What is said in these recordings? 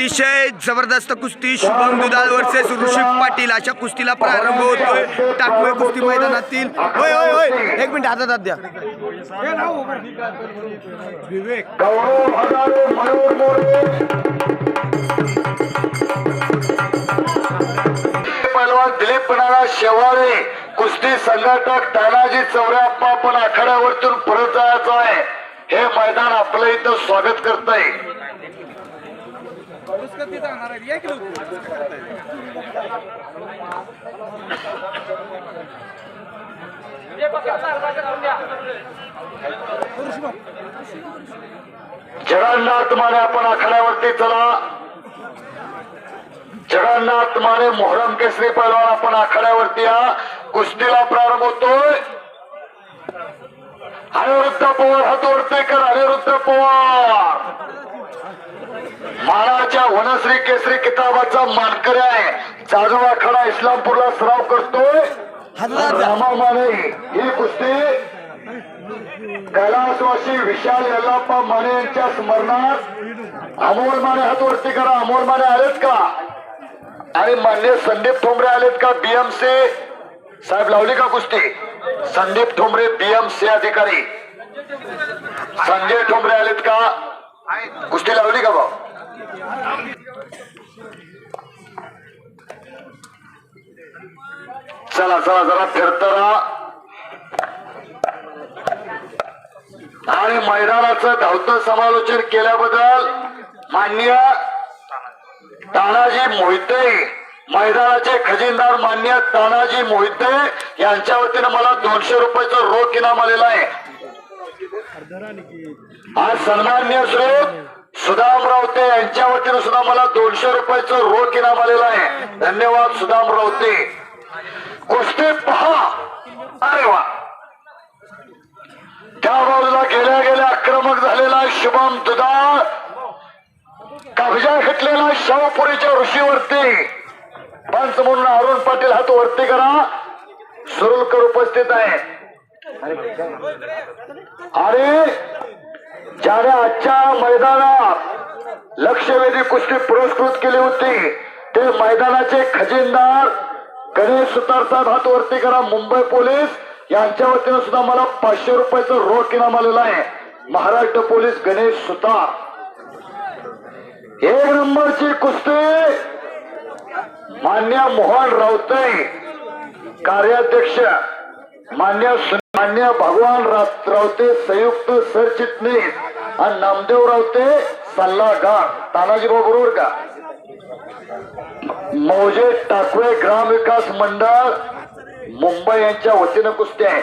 अतिशय जबरदस्त कुस्ती शुभम दुधाळ वर्सेस ऋषभ पाटील अशा कुस्तीला प्रारंभ होतोय. टाकवे कुस्ती मैदानातील. होय होय होय. एक मिनिट हातात द्या. पहलवान दिलीप पणाला शेवाळे कुस्ती संघटक तानाजी चौऱ्याप्पा पण आखाड्यावरतून परत जायचं आहे. हे मैदान आपलं इथं स्वागत करत आहे जगन्नाथ माने आपण आखाड्यावरती चला. जगन्नाथ माने मोहरम केसरी पैलवान आपण आखाड्यावरती या. कुस्तीला प्रारंभ होतोय. अनिरुद्ध पवार हातोडतेकर अनिरुद्ध पवार. मानाच्या वनश्री केसरी किताबाचा मानकरी आहे. जाधव आखाडा इस्लामपूरला सराव करतोय. रामा माने ही कुस्ती कैलासवासी विशाल यल्लाप्पा माने यांच्या स्मरणात. अमोल माने हात वरती करा. अमोल माने आलेत का? आणि मान्य संदीप ठोंबरे आलेत का? बीएमसी साहेब लावली का कुस्ती? संदीप ठोंबरे बीएमसी अधिकारी. संजय ठोंबरे आलेत का? कुस्ती लावली का भाऊ? चला चला जरा फिरतरा आणि मैदानाचं धावतं समालोचन केल्याबद्दल मान्य तानाजी मोहिते मैदानाचे खजिनदार मान्य तानाजी मोहिते यांच्या वतीनं मला दोनशे रुपयाचा रोख इनाम आलेला आहे. आज सन्मान्य श्रोत वतीनं सुद्धा मला दोनशे रुपयाचं रोख इनाम आलेलं आहे. धन्यवाद सुदाम रावते. कुस्ती पहा. अरे वा. त्या बाजूला गेल्या गेल्या आक्रमक झालेला शुभम दुधाळ कब्जा घेतलेला शाहपुरीच्या ऋषीवरती? पंच म्हणून अरुण पाटील हात वरती करा. सुरुलकर उपस्थित आहे. अरे ज्याने आजच्या मैदानात लक्षवेधी कुस्ती पुरस्कृत केली होती. ते मैदानाचे खजिनदार गणेश सुतार साहेब हात वरती करा मुंबई पोलीस. यांच्या वतीनं सुद्धा मला पाचशे रुपयाचं रोख इनाम आलेलं आहे. महाराष्ट्र पोलीस गणेश सुतार. एक नंबरची कुस्ती मान्य मोहन रावते कार्याध्यक्ष. मान्य मान्य भगवान रावते संयुक्त सरचिटणीस. आणि नामदेव रावते सल्लागार तानाजी भाऊ बरोबर का मौजे टाकवे ग्राम विकास मंडळ मुंबई यांच्या वतीनं कुस्ती आहे.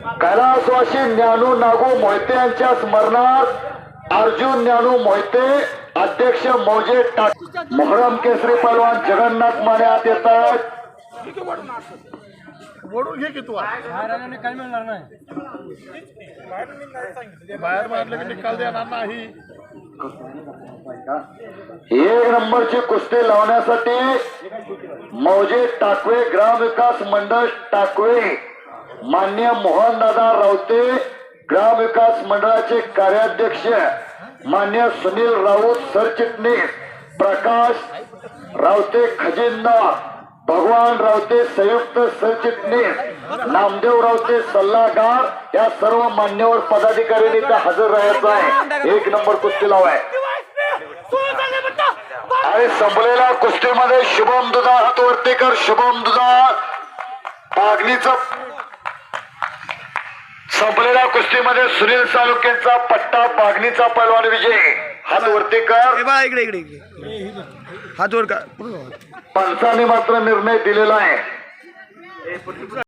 कैलासवासी ज्ञानू नागू मोहिते यांच्या स्मरणार्थ अर्जुन ज्ञानू मोहिते अध्यक्ष मौजे टाक मोहरम केसरी पहलवान जगन्नाथ माने आत येतात. ओढून घे की तू काही मिळणार नाही? बाहेर मारलं की निकाल देणार नाही. एक नंबरची कुस्ती लावण्यासाठी मौजे टाकवे ग्रामविकास मंडळ टाकवे. मान्य मोहनदादा रावते ग्रामविकास मंडळाचे कार्याध्यक्ष मान्य सुनील राऊत सरचिटणीस प्रकाश रावते खजिनदार भगवान रावते संयुक्त सरचिटणीस नामदेव रावते सल्लागार या सर्व मान्यवर पदाधिकाऱ्यांनी इथं हजर राहायचं आहे. एक नंबर कुस्ती लावाय आणि संपलेल्या कुस्तीमध्ये शुभम दुधा हात वरती कर. शुभम दुधा मागणीचं संपलेल्या कुस्तीमध्ये सुनील सालुकेचा पट्टा पागणीचा पैलवान विजय. हात वरती कर. इकडे इकडे हात वर का पंचाने मात्र निर्णय दिलेला आहे.